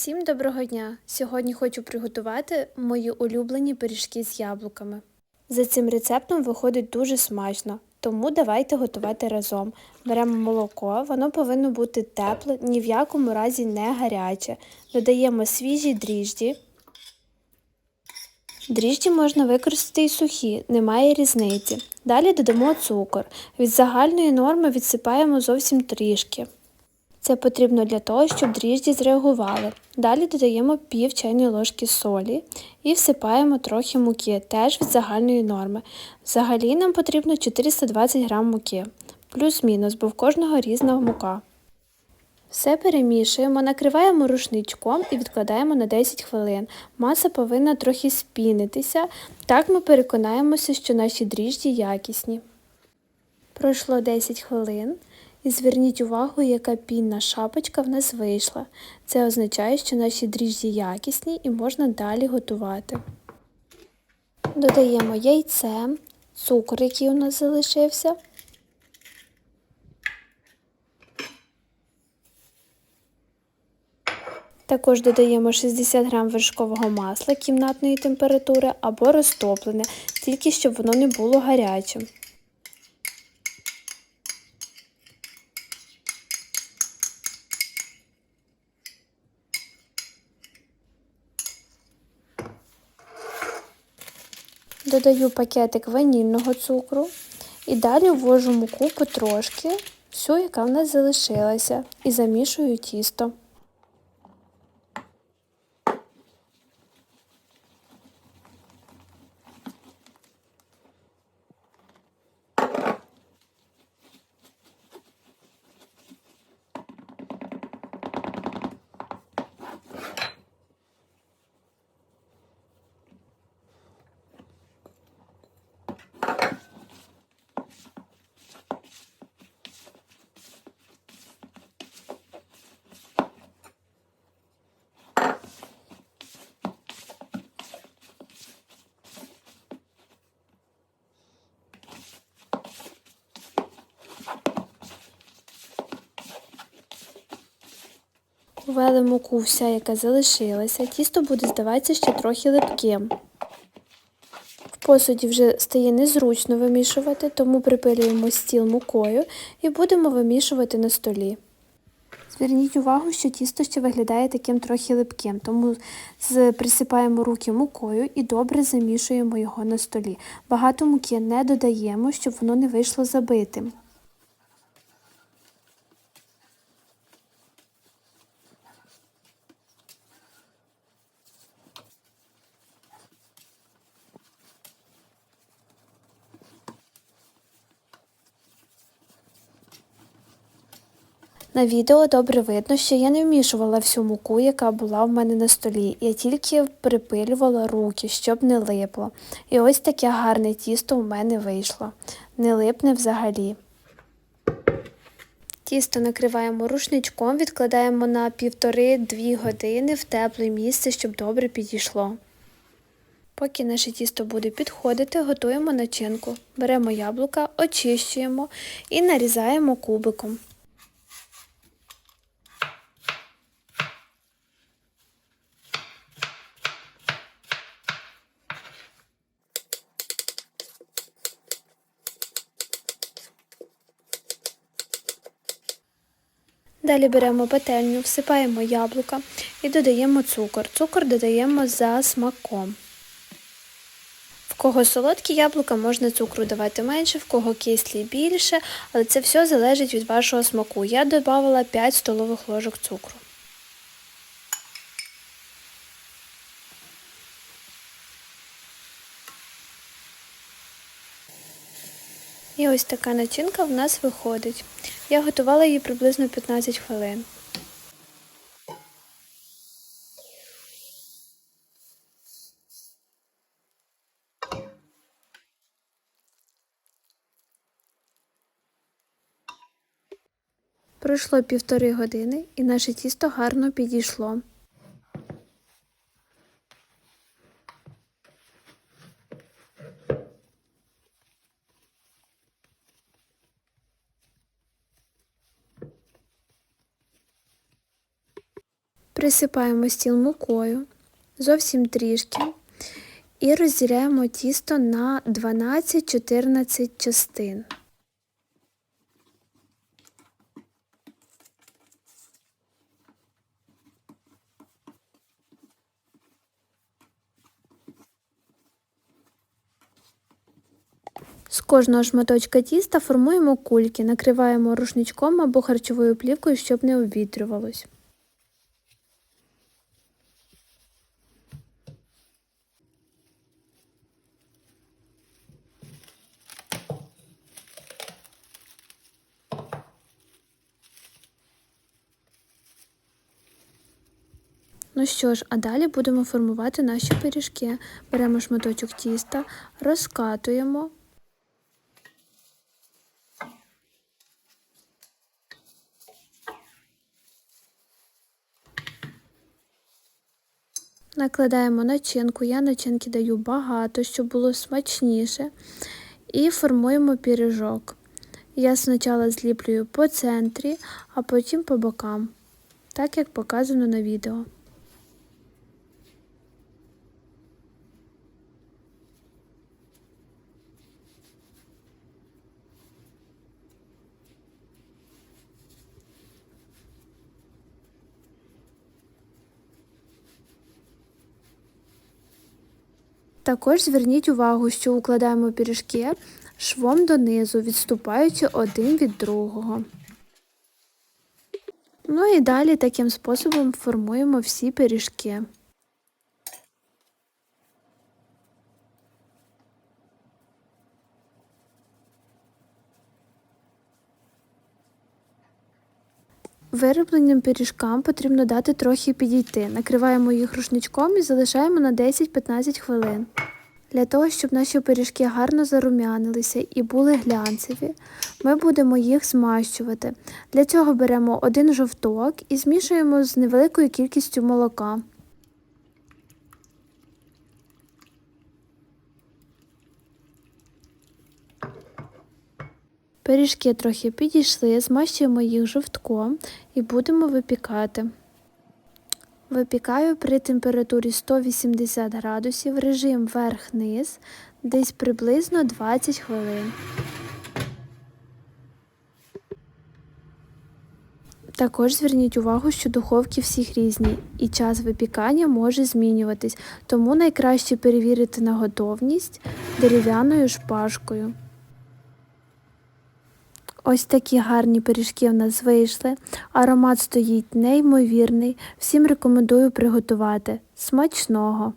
Всім доброго дня! Сьогодні хочу приготувати мої улюблені пиріжки з яблуками. За цим рецептом виходить дуже смачно, тому давайте готувати разом. Беремо молоко, воно повинно бути тепле, ні в якому разі не гаряче. Додаємо свіжі дріжджі. Дріжджі можна використати і сухі, немає різниці. Далі додамо цукор. Від загальної норми відсипаємо зовсім трішки. Це потрібно для того, щоб дріжджі зреагували. Далі додаємо пів чайної ложки солі і всипаємо трохи муки, теж від загальної норми. Взагалі нам потрібно 420 г муки, плюс-мінус, бо в кожного різна мука. Все перемішуємо, накриваємо рушничком і відкладаємо на 10 хвилин. Маса повинна трохи спінитися, так ми переконаємося, що наші дріжджі якісні. Пройшло 10 хвилин. І зверніть увагу, яка пінна шапочка в нас вийшла. Це означає, що наші дріжджі якісні і можна далі готувати. Додаємо яйце, цукор, який у нас залишився. Також додаємо 60 г вершкового масла кімнатної температури або розтоплене, тільки щоб воно не було гарячим. Додаю пакетик ванільного цукру і далі ввожу муку потрошки, всю, яка в нас залишилася, і замішую тісто. Ввели муку вся, яка залишилася, тісто буде здаватися ще трохи липким. В посуді вже стає незручно вимішувати, тому припилюємо стіл мукою і будемо вимішувати на столі. Зверніть увагу, що тісто ще виглядає таким трохи липким, тому присипаємо руки мукою і добре замішуємо його на столі. Багато муки не додаємо, щоб воно не вийшло забитим. На відео добре видно, що я не вмішувала всю муку, яка була в мене на столі. Я тільки припилювала руки, щоб не липло. І ось таке гарне тісто у мене вийшло. Не липне взагалі. Тісто накриваємо рушничком, відкладаємо на півтори-дві години в тепле місце, щоб добре підійшло. Поки наше тісто буде підходити, готуємо начинку. Беремо яблука, очищуємо і нарізаємо кубиком. Далі беремо пательню, всипаємо яблука і додаємо цукор. Цукор додаємо за смаком. В кого солодкі яблука, можна цукру давати менше, в кого кислі більше, але це все залежить від вашого смаку. Я додавала 5 столових ложок цукру. І ось така начинка в нас виходить. Я готувала її приблизно 15 хвилин. Пройшло півтори години і наше тісто гарно підійшло. Присипаємо стіл мукою, зовсім трішки, і розділяємо тісто на 12-14 частин. З кожного шматочка тіста формуємо кульки, накриваємо рушничком або харчовою плівкою, щоб не обвітрювалось. Ну що ж, а далі будемо формувати наші пиріжки. Беремо шматочок тіста, розкатуємо. Накладаємо начинку. Я начинки даю багато, щоб було смачніше. І формуємо пиріжок. Я спочатку зліплюю по центрі, а потім по бокам, так як показано на відео. Також зверніть увагу, що укладаємо пиріжки швом донизу, відступаючи один від другого. Ну і далі таким способом формуємо всі пиріжки. Виробленим пиріжкам потрібно дати трохи підійти. Накриваємо їх рушничком і залишаємо на 10-15 хвилин. Для того, щоб наші пиріжки гарно зарум'янилися і були глянцеві, ми будемо їх змащувати. Для цього беремо один жовток і змішуємо з невеликою кількістю молока. Пиріжки трохи підійшли, змащуємо їх жовтком і будемо випікати. Випікаю при температурі 180 градусів, режим верх-низ, десь приблизно 20 хвилин. Також зверніть увагу, що духовки всіх різні і час випікання може змінюватись, тому найкраще перевірити на готовність дерев'яною шпажкою. Ось такі гарні пиріжки в нас вийшли. Аромат стоїть неймовірний. Всім рекомендую приготувати. Смачного!